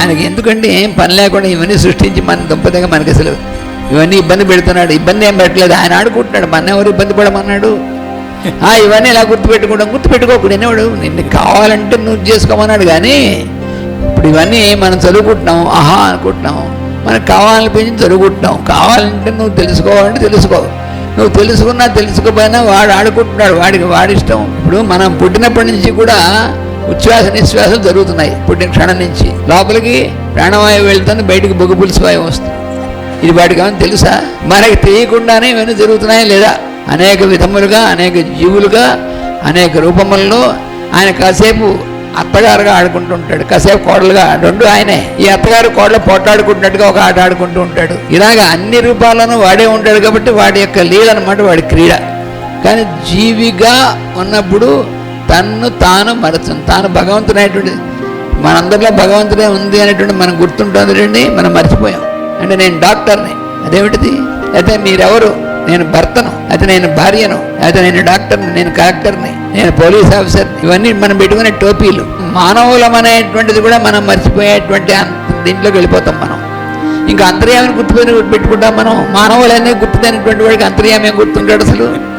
ఆయనకి ఎందుకంటే ఏం పని లేకుండా ఇవన్నీ సృష్టించి మన దుంపదగా మనకి అసలు ఇవన్నీ ఇబ్బంది పెడుతున్నాడు. ఇబ్బంది ఏం పెట్టలేదు. ఆయన ఆడుకుంటున్నాడు. మన ఎవరు ఇబ్బంది పడమన్నాడు? ఆ, ఇవన్నీ ఇలా గుర్తుపెట్టుకోవడం గుర్తుపెట్టుకోకూడదు అనేవాడు నిన్ను కావాలంటే నువ్వు చేసుకోమన్నాడు కానీ ఇప్పుడు ఇవన్నీ మనం చదువుకుంటున్నాం ఆహా అనుకుంటున్నాం. మనకు కావాలనిపించి చదువుకుంటున్నాం. కావాలంటే నువ్వు తెలుసుకోవాలంటే తెలుసుకో. నువ్వు తెలుసుకున్నా తెలుసుకోపోయినా వాడు ఆడుకుంటున్నాడు. వాడికి వాడిష్టం ఇప్పుడు మనం పుట్టినప్పటి నుంచి కూడా ఉచ్ఛ్వాస నిశ్వాసాలు జరుగుతున్నాయి. పుట్టిన క్షణం నుంచి లోపలికి ప్రాణవాయువు వెళ్తుంది బయటికి బొగ్గు పులుసు వాయువు వస్తుంది. ఇది వాటికి ఏమైనా తెలుసా? మనకి తెలియకుండానే ఇవన్నీ జరుగుతున్నాయా లేదా? అనేక విధములుగా అనేక జీవులుగా అనేక రూపములలో ఆయన కాసేపు అత్తగారుగా ఆడుకుంటూ ఉంటాడు. కాసేపు కోడలుగా రెండు ఆయనే. ఈ అత్తగారు కోడలు పోట్లాడుకుంటున్నట్టుగా ఒక ఆట ఆడుకుంటూ ఉంటాడు. ఇలాగ అన్ని రూపాలను వాడే ఉంటాడు కాబట్టి వాడి యొక్క లీల అనమాట వాడి క్రీడ. కానీ జీవిగా ఉన్నప్పుడు తన్ను తాను మరచును తాను భగవంతుడైనటువంటి మనందరిలో భగవంతుడే ఉంది అనేటువంటి మనం గుర్తుంటుంది రండి మనం మర్చిపోయాం. అంటే నేను డాక్టర్ని. అదేమిటిది? అయితే మీరెవరు? నేను భర్తను. అయితే నేను భార్యను. అయితే నేను డాక్టర్ని. నేను కలెక్టర్ని. నేను పోలీస్ ఆఫీసర్. ఇవన్నీ మనం పెట్టుకునే టోపీలు. మానవులం అనేటువంటిది కూడా మనం మర్చిపోయేటువంటి దీంట్లోకి వెళ్ళిపోతాం మనం. ఇంకా అంతర్యామిని గుర్తుపోయిన పెట్టుకుంటాం మనం. మానవులనే గుర్తుపోయినటువంటి వాడికి అంతర్యామి గుర్తుంటాడు అసలు?